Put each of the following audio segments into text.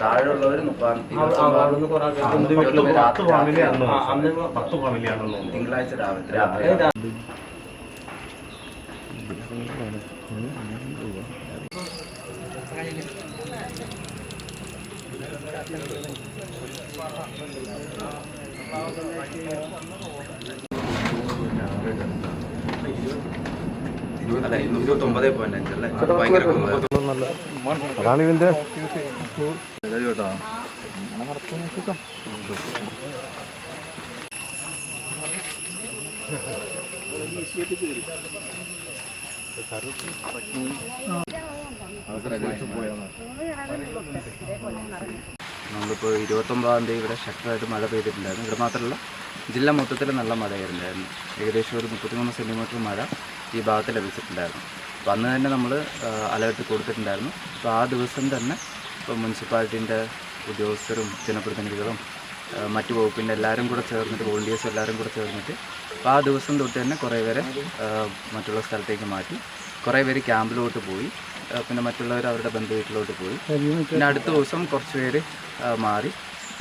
താഴെയുള്ളവർ തിങ്കളാഴ്ച രാവിലെ. ആൾക്കാർ എന്റെ വീട്ടിൽ ഇരുപത്തി ഒമ്പതാം തീയതി ഇവിടെ ശക്തമായിട്ട് മഴ പെയ്തിട്ടുണ്ടായിരുന്നു. ഇവിടെ മാത്രമല്ല ജില്ല മൊത്തത്തിൽ നല്ല മഴയായിരുന്നു. ഏകദേശം ഒരു മുപ്പത്തിമൂന്ന് സെന്റിമീറ്റർ മഴ ഈ ഭാഗത്ത് ലഭിച്ചിട്ടുണ്ടായിരുന്നു. അപ്പോൾ അന്ന് തന്നെ നമ്മൾ അലേർട്ട് കൊടുത്തിട്ടുണ്ടായിരുന്നു. അപ്പോൾ ആ ദിവസം തന്നെ ഇപ്പോൾ മുനിസിപ്പാലിറ്റീന്റെ ഉദ്യോഗസ്ഥരും ജനപ്രതിനിധികളും മറ്റു വകുപ്പിന്റെ എല്ലാവരും കൂടെ ചേർന്നിട്ട് വോളണ്ടിയേഴ്സ് എല്ലാവരും കൂടെ ചേർന്നിട്ട് അപ്പോൾ ആ ദിവസം തൊട്ട് തന്നെ കുറേ പേരെ മറ്റുള്ള സ്ഥലത്തേക്ക് മാറ്റി. കുറേ പേര് ക്യാമ്പിലോട്ട് പോയി. പിന്നെ മറ്റുള്ളവർ അവരുടെ ബന്ധു വീട്ടിലോട്ട് പോയി. പിന്നെ അടുത്ത ദിവസം കുറച്ച് പേര് മാറി.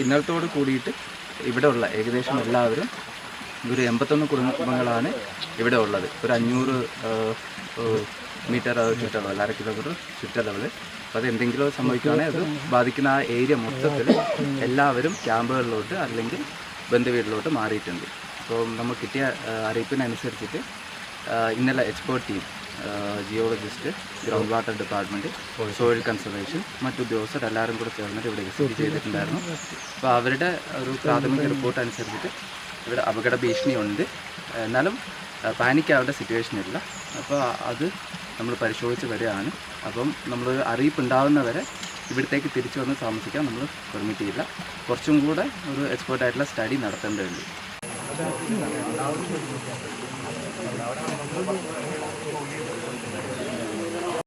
ഇന്നലത്തോട് കൂടിയിട്ട് ഇവിടെ ഉള്ള ഏകദേശം എല്ലാവരും ഒരു എൺപത്തൊന്ന് കുടുംബങ്ങളാണ് ഇവിടെ ഉള്ളത്. ഒരു അഞ്ഞൂറ് മീറ്റർ ചുറ്റളവ് അര കിലോമീറ്റർ ചുറ്റളവിൽ. അപ്പോൾ അത് എന്തെങ്കിലും സംഭവിക്കുകയാണെങ്കിൽ അത് ബാധിക്കുന്ന ആ ഏരിയ മൊത്തത്തിൽ എല്ലാവരും ക്യാമ്പുകളിലോട്ട് അല്ലെങ്കിൽ ബന്ധുവീട്ടിലോട്ട് മാറിയിട്ടുണ്ട്. അപ്പോൾ നമ്മൾ കിട്ടിയ അറിയിപ്പിനനുസരിച്ചിട്ട് ഇന്നലെ expert team geologist ground water department soil conservation മറ്റു ഉദ്യോഗസ്ഥർ എല്ലാവരും കൂടെ ചേർന്നിട്ട് ഇവിടെ വിസിറ്റ് ചെയ്തിട്ടുണ്ടായിരുന്നു. അപ്പോൾ അവരുടെ ഒരു പ്രാഥമിക റിപ്പോർട്ട് അനുസരിച്ചിട്ട് ഇവിടെ അപകട ഭീഷണിയുണ്ട്. എന്നാലും പാനിക്കാവേണ്ട സിറ്റുവേഷൻ ഇല്ല. അപ്പോൾ അത് നമ്മൾ പരിശോധിച്ച് വരികയാണ്. അപ്പം നമ്മൾ അറിയിപ്പ് ഉണ്ടാകുന്നവരെ ഇവിടത്തേക്ക് തിരിച്ചു വന്ന് താമസിക്കാൻ നമ്മൾ പെർമിറ്റ് ചെയ്യില്ല. കുറച്ചും കൂടെ ഒരു എക്സ്പേർട്ടായിട്ടുള്ള സ്റ്റഡി നടത്തേണ്ടതുണ്ട് അവിടെ